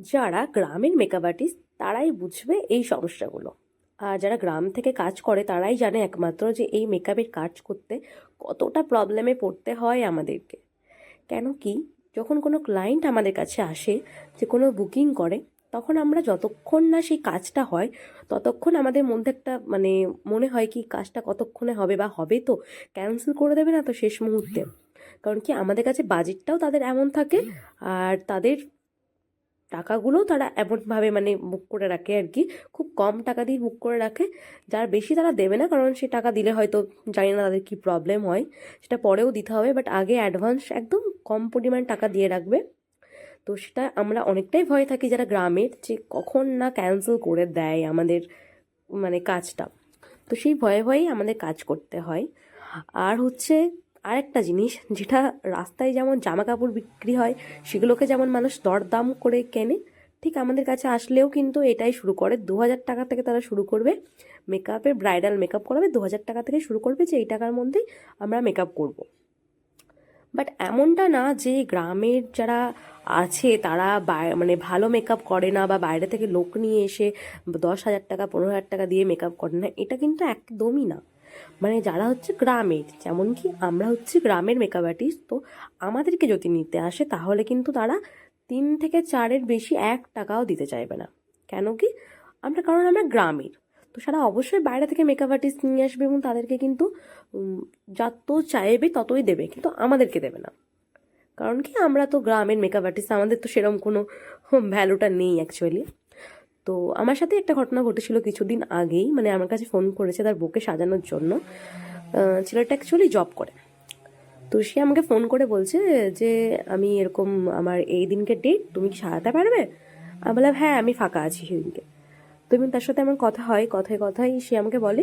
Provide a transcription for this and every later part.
যারা গ্রামের makeup artist তারাই বুঝবে এই সমস্যাগুলো। আর যারা গ্রাম থেকে কাজ করে, তারাই জানে একমাত্র যে এই মেকআপের কাজ করতে কতটা প্রবলেমে পড়তে হয় আমাদেরকে। কেন কি, যখন কোনো ক্লায়েন্ট আমাদের কাছে আসে, যে কোনো বুকিং করে, তখন আমরা যতক্ষণ না সেই কাজটা হয়, ততক্ষণ আমাদের মধ্যে একটা মানে মনে হয় কি, কাজটা কতক্ষণে হবে বা হবে তো ক্যান্সেল করে দেবে না তো শেষ মুহূর্তে। কারণ কি, আমাদের কাছে বাজেটটাও তাদের এমন থাকে, আর তাদের টাকাগুলোও তারা এমনভাবে মানে বুক করে রাখে আর কি খুব কম টাকা দিয়ে বুক করে রাখে। যার বেশি তারা দেবে না, কারণ সে টাকা দিলে হয়তো জানি না তাদের কী প্রবলেম হয়। সেটা পরেও দিতে হবে বাট আগে অ্যাডভান্স একদম কম পরিমাণ টাকা দিয়ে রাখবে। তো সেটা আমরা অনেকটাই ভয় থাকি যারা গ্রামের যে কখন না ক্যান্সেল করে দেয় আমাদের মানে কাজটা। তো সেই ভয়ে ভয়েই আমাদের কাজ করতে হয়। আর হচ্ছে আরেকটা জিনিস, যেটা রাস্তায় যেমন জামা কাপড় বিক্রি হয়, সেগুলোকে যেমন মানুষ দরদাম করে কেনে, ঠিক আমাদের কাছে আসলেও কিন্তু এটাই শুরু করে। দু হাজার টাকা থেকে তারা শুরু করবে মেকআপের ব্রাইডাল মেকআপ করাবে দু হাজার টাকা থেকে শুরু করবে যে এই টাকার মধ্যেই আমরা মেকআপ করব। বাট এমনটা না যে গ্রামের যারা আছে, তারা মানে ভালো মেকআপ করে না বা বাইরে থেকে লোক নিয়ে এসে দশ হাজার টাকা, পনেরো হাজার টাকা দিয়ে মেকআপ করে না, এটা কিন্তু একদমই না। মানে যারা হচ্ছে গ্রামের যেমন কি আমরা হচ্ছে গ্রামের মেকআপ আর্টিস্ট তো আমাদেরকে যদি নিতে আসে, তাহলে কিন্তু তারা তিন থেকে চারের বেশি এক টাকাও দিতে চাইবে না। কেন কি? আমরা, কারণ আমরা গ্রামের। তো সারা অবশ্যই বাইরে থেকে মেকআপ আর্টিস্ট নিয়ে আসবে এবং তাদেরকে কিন্তু যত চাইবে ততই দেবে, কিন্তু আমাদেরকে দেবে না। কারণ কি? আমরা তো গ্রামের মেকআপ আর্টিস্ট আমাদের তো সেরকম কোনো ভ্যালুটা নেই অ্যাকচুয়ালি তো আমার সাথে একটা ঘটনা ঘটেছিল কিছুদিন আগেই মানে আমার কাছে ফোন করেছে তার বুকে সাজানোর জন্য। ছেলেটা অ্যাকচুয়ালি জব করে। তো সে আমাকে ফোন করে বলছে যে, আমি এরকম আমার এই দিনকে ডেট তুমি কি সারাতে পারবে? আমি বললাম হ্যাঁ আমি ফাঁকা আছি সেদিনকে। তো এবং তার সাথে আমার কথা হয়, কথায় কথায় সে আমাকে বলে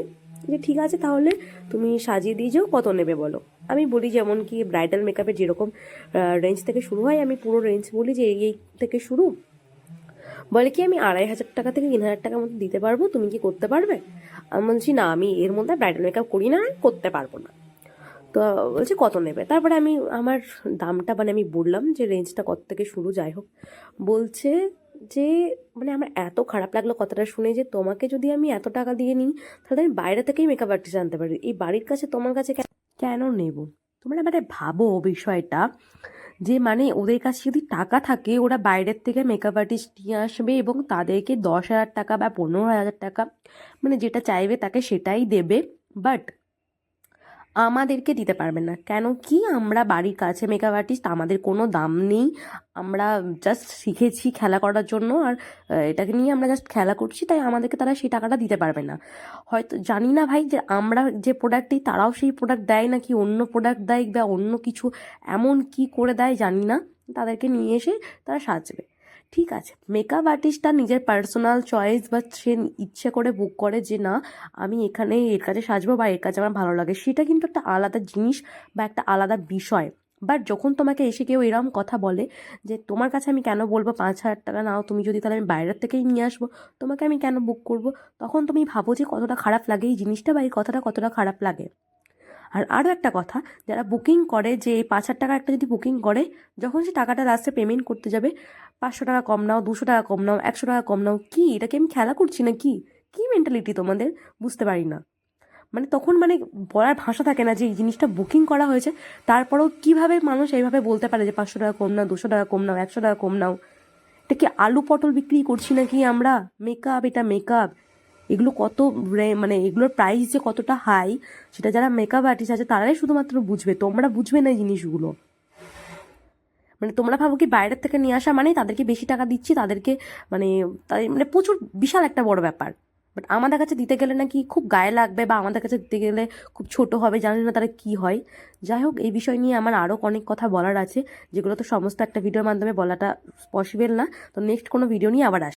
যে, ঠিক আছে তাহলে তুমি সাজিয়ে দিয়ে যাও, কত নেবে বলো? আমি বলি যেমন কি ব্রাইডাল মেকআপের যেরকম রেঞ্জ থেকে শুরু হয়, আমি পুরো রেঞ্জ বলি যে এই থেকে শুরু। বলে কি, আমি আড়াই হাজার টাকা থেকে তিন হাজার টাকার মতো দিতে পারব? তুমি কি করতে পারবে? আমি বলছি, না, আমি এর মধ্যে ব্রাইডাল মেকআপ করি না করতে পারব না। তো বলছে, কত নেবে? তারপরে আমি, আমার দামটা মানে আমি বললাম যে, রেঞ্জটা কত থেকে শুরু? যাই হোক, বলছে যে মানে আমার এত খারাপ লাগল কথাটা শুনে যে, তোমাকে যদি আমি এত টাকা দিয়ে নিই, তাহলে আমি বাইরে থেকেই মেকআপ আর্টিস্ট আনতে পারি। এই বাড়ির কাছে তোমার কাছে কেন নেব? তোমরা মানে ভাবো বিষয়টা। যে মানে ওদের কাছে যদি টাকা থাকে, ওরা বাইরের থেকে মেকআপ আর্টিস্ট নিয়ে আসবে এবং তাদেরকে দশ হাজার টাকা বা পনেরো হাজার টাকা মানে যেটা চাইবে তাকে সেটাই দেবে। বাট আমাদেরকে দিতে পারবে না। কেন কি আমরা বাড়ির কাছে মেকআপ আর্টিস্ট আমাদের কোনো দাম নেই। আমরা জাস্ট শিখেছি খেলা করার জন্য আর এটাকে নিয়ে আমরা জাস্ট খেলা করছি, তাই আমাদেরকে তারা সেই টাকাটা দিতে পারবে না। হয়তো জানি না ভাই যে আমরা যে প্রোডাক্টই তারাও সেই প্রোডাক্ট দেয় নাকি অন্য প্রোডাক্ট দেয় বা অন্য কিছু, এমন কি করে দেয় জানি না। তাদেরকে নিয়ে এসে তারা সাজবে। ঠিক আছে। মেকআপ আর্টিস্টটা নিজের পার্সোনাল চয়েস বা সে ইচ্ছে করে বুক করে যে, না, আমি এখানে এর কাছে সাজবো বা এর কাছে আমার ভালো লাগে। সেটা কিন্তু একটা আলাদা জিনিস বা একটা আলাদা বিষয়। বাট যখন তোমাকে এসে কেউ এরকম কথা বলে যে, তোমার কাছে আমি কেন বলব? পাঁচ হাজার টাকা নাও, তুমি যদি তাহলে আমি বাইরের থেকেই নিয়ে আসব, তোমাকে আমি কেন বুক করব? তখন তুমি ভাবো যে, কতটা খারাপ লাগে এই জিনিসটা বা এই কথাটা কতটা খারাপ লাগে? আর আরও একটা কথা, যারা বুকিং করে যে এই পাঁচ হাজার টাকা একটা যদি বুকিং করে, যখন সে টাকাটা লাস্টে পেমেন্ট করতে যাবে, পাঁচশো টাকা কম নাও, দুশো টাকা কম নাও, একশো টাকা কম নাও, কি? এটাকে আমি খেলা করছি না কি কি মেন্টালিটি তোমাদের? বুঝতে পারি না। মানে তখন মানে বলার ভাষা থাকে না যে এই জিনিসটা বুকিং করা হয়েছে, তারপরেও কীভাবে মানুষ এইভাবে বলতে পারে যে পাঁচশো টাকা কম নাও, দুশো টাকা কম নাও, একশো টাকা কম নাও? এটা কি আলু পটল বিক্রি করছি নাকি আমরা? মেকআপ এটা মেকআপ এগুলো কত মানে এগুলোর প্রাইস যে কতটা হাই সেটা যারা মেকআপ আর্টিস্ট আছে তারাই শুধুমাত্র বুঝবে। তোমরা বুঝবে না এই জিনিসগুলো। মানে তোমরা ভাবো কি বাইরের থেকে নিয়ে আসা মানে তাদেরকে বেশি টাকা দিচ্ছি, তাদেরকে মানে তাদের মানে প্রচুর বিশাল একটা বড় ব্যাপার। বাট আমাদের কাছে দিতে গেলে নাকি খুব গায়ে লাগবে বা আমাদের কাছে দিতে গেলে খুব ছোট হবে, জানি না তারা কি হয়। যাই হোক, এই বিষয় নিয়ে আমার আরও অনেক কথা বলার আছে, যেগুলো তো সমস্ত একটা ভিডিওর মাধ্যমে বলাটা পসিবল না। তো নেক্সট কোনো ভিডিও নিয়ে আবার আস